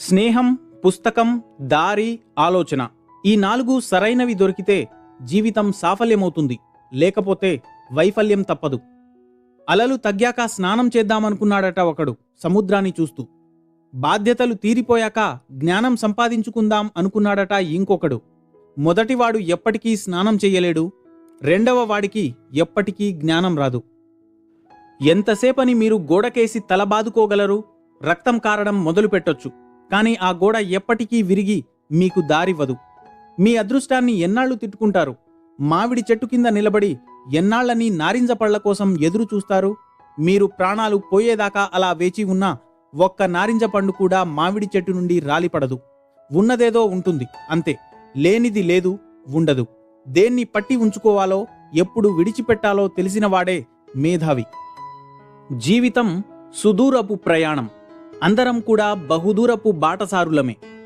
స్నేహం పుస్తకం దారి ఆలోచన ఈ నాలుగు సరైనవి దొరికితే జీవితం సాఫల్యమవుతుంది. లేకపోతే వైఫల్యం తప్పదు. అలలు తగ్గాక స్నానం చేద్దామనుకున్నాడట ఒకడు సముద్రాన్ని చూస్తూ. బాధ్యతలు తీరిపోయాక జ్ఞానం సంపాదించుకుందాం అనుకున్నాడట ఇంకొకడు. మొదటివాడు ఎప్పటికీ స్నానం చెయ్యలేడు రెండవ వాడికి ఎప్పటికీ జ్ఞానం రాదు. ఎంతసేపని మీరు గోడకేసి తలబాదుకోగలరు? రక్తం కారడం మొదలుపెట్టొచ్చు. కానీ ఆ గోడ ఎప్పటికీ విరిగి మీకు దారివ్వదు మీ అదృష్టాన్ని ఎన్నాళ్ళు తిట్టుకుంటారు? మామిడి చెట్టు కింద నిలబడి ఎన్నాళ్ళని నారింజ పళ్ళ కోసం ఎదురు చూస్తారు? మీరు ప్రాణాలు పోయేదాకా అలా వేచి ఉన్నా ఒక్క నారింజ పండు కూడా మామిడి చెట్టు నుండి రాలిపడదు. ఉన్నదేదో ఉంటుంది అంతే. లేనిది లేదు ఉండదు. దేన్ని పట్టి ఉంచుకోవాలో ఎప్పుడు విడిచిపెట్టాలో తెలిసినవాడే మేధావి. జీవితం సుదూరపు ప్రయాణం. అందరం కూడా బహుదూరపు బాటసారులమే.